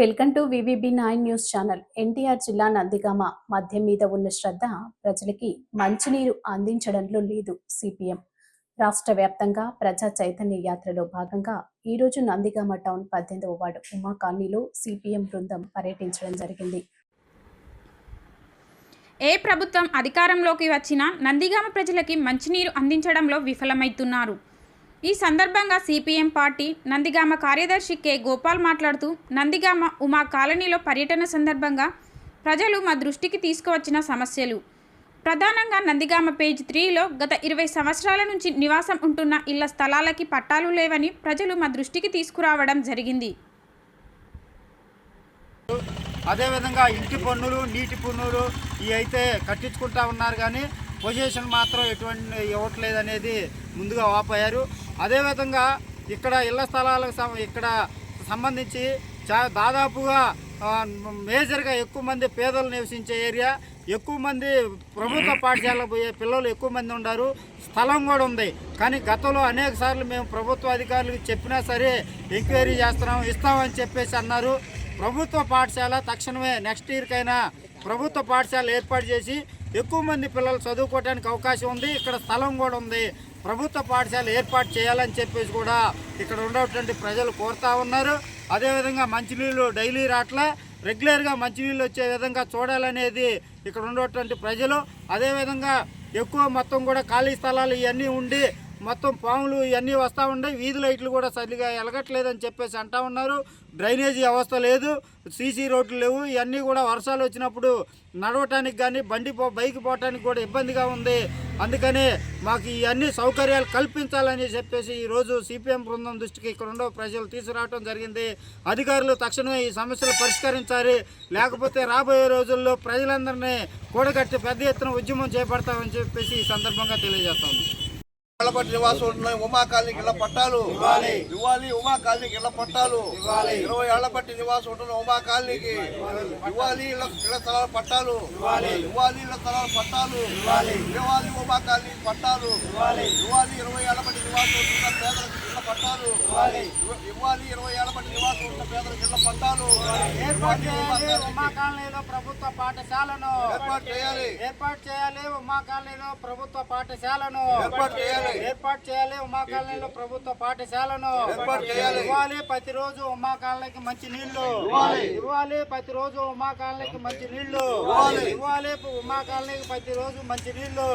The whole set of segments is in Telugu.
Welcome to VVB nine news channel. NTR జిల్లా నందిగామ మద్యం మీద ఉన్న శ్రద్ధ ప్రజలకి మంచినీరు అందించడంలో లేదు సిపిఎం. రాష్ట్ర వ్యాప్తంగా ప్రజా చైతన్య యాత్రలో భాగంగా ఈరోజు నందిగామ టౌన్ పద్దెనిమిదవ వార్డు ఉమా కాలనీలో సిపిఎం బృందం పర్యటించడం జరిగింది. ఏ ప్రభుత్వం అధికారంలోకి వచ్చినా నందిగామ ప్రజలకి మంచినీరు అందించడంలో విఫలమవుతున్నారు ఈ సందర్భంగా సిపిఎం పార్టీ నందిగామ కార్యదర్శి కె. గోపాల్ మాట్లాడుతూ నందిగామ ఉమా కాలనీలో పర్యటన సందర్భంగా ప్రజలు మా దృష్టికి తీసుకువచ్చిన సమస్యలు. ప్రధానంగా నందిగామ పేజ్ త్రీలో గత ఇరవై సంవత్సరాల నుంచి నివాసం ఉంటున్న ఇళ్ళ స్థలాలకి పట్టాలు లేవని ప్రజలు మా దృష్టికి తీసుకురావడం జరిగింది. అదేవిధంగా ఇంటి పన్నులు నీటి పన్నులు ఇవి అయితే కట్టించుకుంటా ఉన్నారు కానీ పొజిషన్ మాత్రం ఎటువంటి ఇవ్వట్లేదు అనేది ముందుగా వాపోయారు. అదేవిధంగా ఇక్కడ ఇళ్ళ స్థలాలకు ఇక్కడ సంబంధించి చా దాదాపుగా మేజర్గా ఎక్కువ మంది పేదలు నివసించే ఏరియా. ఎక్కువ మంది ప్రభుత్వ పాఠశాలకు పోయే పిల్లలు ఎక్కువ మంది ఉన్నారు స్థలం కూడా ఉంది. కానీ గతంలో అనేక సార్లు మేము ప్రభుత్వ అధికారులకు చెప్పినా సరే ఎంక్వైరీ చేస్తున్నాం ఇస్తామని చెప్పేసి అన్నారు. ప్రభుత్వ పాఠశాల తక్షణమే నెక్స్ట్ ఇయర్కైనా ప్రభుత్వ పాఠశాల ఏర్పాటు చేసి ఎక్కువ మంది పిల్లలు చదువుకోవడానికి అవకాశం ఉంది. ఇక్కడ స్థలం కూడా ఉంది. ప్రభుత్వ పాఠశాల ఏర్పాటు చేయాలని చెప్పేసి కూడా ఇక్కడ ఉన్నటువంటి ప్రజలు కోరుతా ఉన్నారు. అదేవిధంగా మంచినీళ్ళు డైలీ రాట్లా రెగ్యులర్గా మంచినీళ్ళు వచ్చే విధంగా చూడాలనేది ఇక్కడ ఉన్నటువంటి ప్రజలు. అదేవిధంగా ఎక్కువ మొత్తం కూడా ఖాళీ స్థలాలు ఇవన్నీ ఉండి మొత్తం పాములు ఇవన్నీ వస్తూ ఉన్నాయి. వీధి లైట్లు కూడా సరిగా ఎలగట్లేదని చెప్పేసి అంటా ఉన్నారు. డ్రైనేజీ వ్యవస్థ లేదు. సీసీ రోడ్లు లేవు. ఇవన్నీ కూడా వర్షాలు వచ్చినప్పుడు నడవటానికి కానీ బండి పో బైక్ పోవటానికి కూడా ఇబ్బందిగా ఉంది. అందుకనే మాకు ఇవన్నీ సౌకర్యాలు కల్పించాలని చెప్పేసి ఈరోజు సిపిఎం బృందం దృష్టికి ఇక్కడ ఉండో ప్రజలు తీసుకురావడం జరిగింది. అధికారులు తక్షణమే ఈ సమస్యలు పరిష్కరించాలి. లేకపోతే రాబోయే రోజుల్లో ప్రజలందరినీ కూడగట్టి పెద్ద ఎత్తున ఉద్యమం చేపడతామని చెప్పేసి ఈ సందర్భంగా తెలియజేస్తాను. కలపట్టి నివాసం ఉంటున్న ఉమా కాలనీకి ఇళ్ళ పట్టాలు. ఇవ్వాలి. ఇవ్వాలి ఉమా కాలనీకి ఇళ్ళ పట్టాలు. ఇవ్వాలి. ఇరవై ఏళ్ళ బట్టి నివాసం ఉంటున్న ఉమా కాలనీకి ఇవ్వాలి ఇళ్ళ ఇళ్ళ స్థలాల పట్టాలు. ఇవ్వాలి. ఇవ్వాలి ఇళ్ళ స్థలాల పట్టాలు. ఇవ్వాలి. ఇవ్వాలి ఉమా కాలనీ పట్టాలు. ఇవ్వాలి. ఇవ్వాలి ఇరవై ఏళ్ళ నివాసం ఉంటున్న పేదలకు ఇళ్ళ పట్టాలు. ఇవ్వాలి. ఇవ్వాలి ఇరవై ఏళ్ళ బట్టి నివాసం ఉంటున్న పేదలకు పట్టాలు ఏర్పాటు చేయాలి ఉమా కాలనీలో ప్రభుత్వ పాఠశాలను. ఏర్పాటు చేయాలి. ఏర్పాటు చేయాలి ఉమా కాలనీలో ప్రభుత్వ పాఠశాలను. ఏర్పాటు చేయాలి. ఏర్పాటు చేయాలి ఉమా కాలనీలో ప్రభుత్వ పాఠశాలను. ఏర్పాటు చేయాలి. ఇవ్వాలి ప్రతిరోజు ఉమా కాలనీకి మంచి నీళ్ళు. ఇవ్వాలి. ప్రతిరోజు ఉమా కాలనీకి మంచి నీళ్ళు. ఇవ్వాలి. ఉమా కాలనీకి ప్రతిరోజు మంచి నీళ్ళు.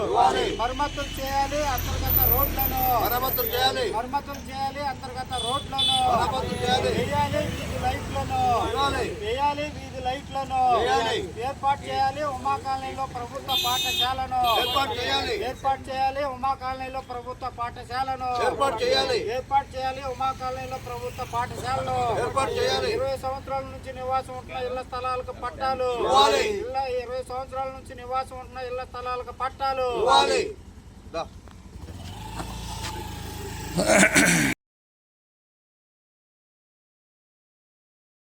మరమ్మతులు చేయాలి అంతర్గత రోడ్లను. మరమ్మతులు చేయాలి. మరమ్మతులు చేయాలి అంతర్గత రోడ్లను. మరమ్మతులు చేయాలి. వేయాలి వీధి లైట్లను. వేయాలి వీధి లైట్లను వేయాలి. ఏర్పాటు చేయాలి ఉమా కాలనీలో ప్రభుత్వ పాఠశాలను ఏర్పాటు చేయాలి. ఏర్పాటు చేయాలి ఉమా కాలనీలో ప్రభుత్వ పాఠశాలను ఏర్పాటు చేయాలి. ఏర్పాటు చేయాలి ఉమా కాలనీలో ప్రభుత్వ పాఠశాలను ఏర్పాటు చేయాలి. ఇరవై సంవత్సరాల నుంచి నివాసం ఉంటున్న ఇళ్ళ స్థలాలకు పట్టాలు ఇవ్వాలి. ఇళ్ళ ఇరవై సంవత్సరాల నుంచి నివాసం ఉంటున్న ఇళ్ళ స్థలాలకు పట్టాలు ఇవ్వాలి దా.